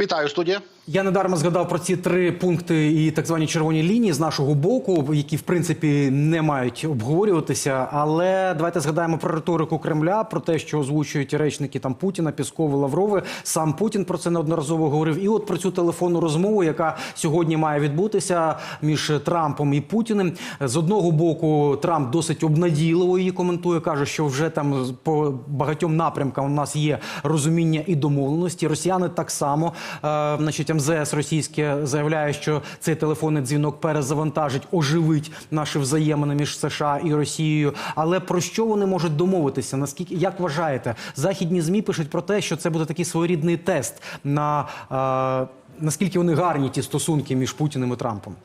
Вітаю студія. Я недарма згадав про ці три пункти і так звані червоні лінії з нашого боку, які в принципі не мають обговорюватися. Але давайте згадаємо про риторику Кремля, про те, що озвучують речники там Путіна, Піскови, Лаврови. Сам Путін про це неодноразово говорив. І от про цю телефонну розмову, яка сьогодні має відбутися між Трампом і Путіним. З одного боку, Трамп досить обнадійливо її коментує, каже, що вже там по багатьом напрямкам у нас є розуміння і домовленості. Росіяни так само, е, значить, МЗС російське заявляє, що цей телефонний дзвінок перезавантажить, оживить наші взаємини між США і Росією. Але про що вони можуть домовитися? Наскільки як вважаєте, західні змі пишуть про те, що це буде такий своєрідний тест на е, наскільки вони гарні ті стосунки між Путіним і Трампом?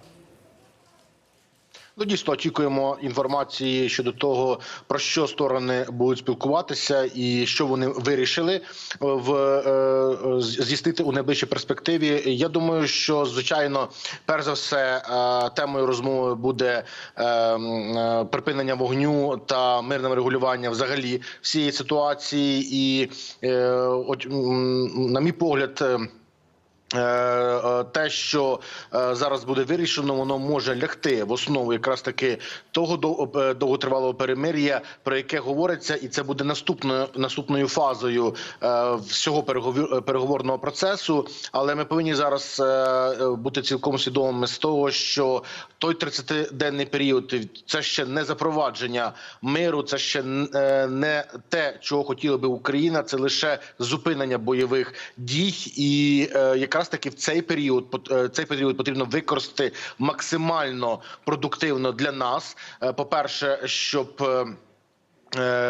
Ну, дійсно очікуємо інформації щодо того, про що сторони будуть спілкуватися, і що вони вирішили в е, здійснити у найближчій перспективі. Я думаю, що звичайно, перш за все, е, темою розмови буде е, е, припинення вогню та мирне регулювання взагалі всієї ситуації, і е, от, на мій погляд. Е, Е, те, що е, зараз буде вирішено, воно може лягти в основу якраз таки того дов- довготривалого перемир'я, про яке говориться, і це буде наступною наступною фазою всього переговорного процесу. Але ми повинні зараз бути цілком свідомими з того, що той 30-денний період це ще не запровадження миру, це ще не те, чого хотіла би Україна, це лише зупинення бойових дій, і е, якраз таки в цей період е, цей період потрібно використати максимально продуктивно для нас. По перше, щоб е, е, е, е, е,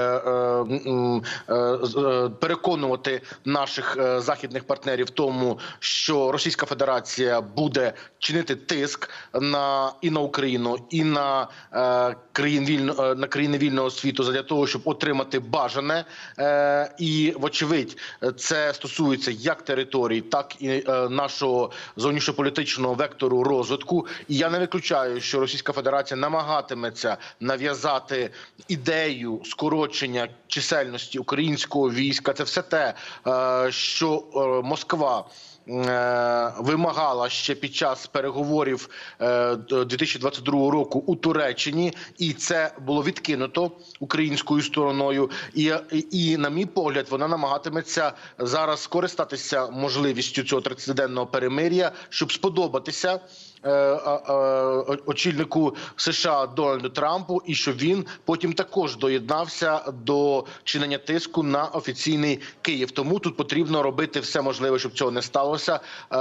переконувати наших е, західних партнерів в тому, що Російська Федерація буде чинити тиск на і на Україну, і на е, країн вільно е, на країни вільного світу для того, щоб отримати бажане. Е, і вочевидь, це стосується як територій, так і е, нашого зовнішньополітичного вектору розвитку. І я не виключаю, що Російська Федерація намагатиметься нав'язати ідею скорочення чисельності українського війська. Це все те, е, що е, Москва. Е, Вимагала ще під час переговорів е, д- 2022 року у Туреччині, і це було відкинуто українською стороною. І, і, на мій погляд, вона намагатиметься зараз скористатися можливістю цього 30-денного перемир'я, щоб сподобатися е, очільнику США Дональду Трампу, і щоб він потім також доєднався до чинення тиску на офіційний Київ. Тому тут потрібно робити все можливе, щоб цього не сталося. Е,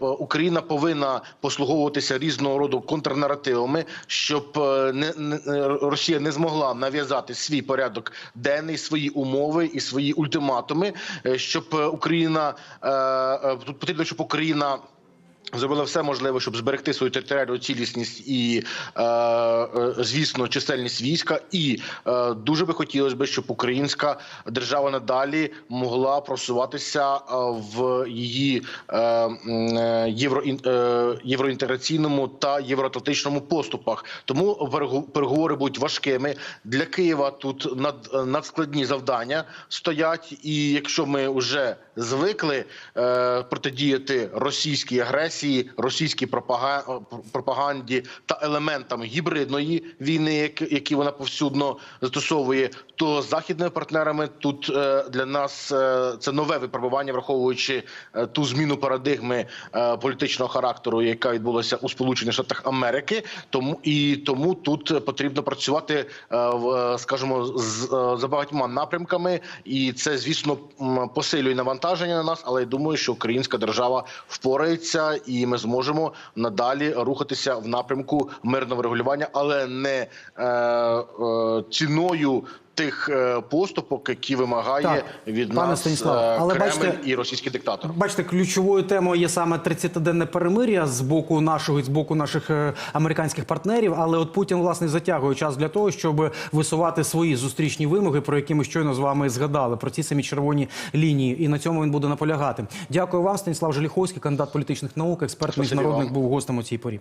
Україна повинна послуговуватися різного роду контрнаративами, щоб е, не, не Росія не змогла нав'язати свій порядок денний, свої умови і свої ультиматуми, е, щоб е, Україна е, е, тут потрібно, щоб Україна. Зробила все можливе, щоб зберегти свою територіальну цілісність і, е, е, звісно, чисельність війська. І е, дуже би хотілося б, щоб українська держава надалі могла просуватися е, в її е, е, євро, е, євроінтеграційному та євроатлантичному поступах. Тому переговори будуть важкими для Києва. Тут над, надскладні завдання стоять. І якщо ми вже звикли е, протидіяти російській агресії, російській пропага- пропаганді та елементам гібридної війни, які, вона повсюдно застосовує, то з західними партнерами тут е, для нас е, це нове випробування, враховуючи е, ту зміну парадигми політичного характеру, яка відбулася у Сполучених Штатах Америки. Тому і тому тут потрібно працювати, скажімо, з, за багатьма напрямками, і це звісно посилює навантаження на нас. Але я думаю, що українська держава впорається, і ми зможемо надалі рухатися в напрямку мирного регулювання, але не е, е, ціною. Тих е, поступок, які вимагає Так, від нас Станіславе, е, але Кремль бачите- і російський диктатор. Бачите, ключовою темою є саме 30-денне перемир'я з боку нашого і з боку наших е, американських партнерів. Але от Путін власне затягує час для того, щоб висувати свої зустрічні вимоги, про які ми щойно з вами згадали, про ці самі червоні лінії. І на цьому він буде наполягати. Дякую вам, Станіслав Желіховський, кандидат політичних наук, експерт Спасибі міжнародник, вам. був гостем у цій порі.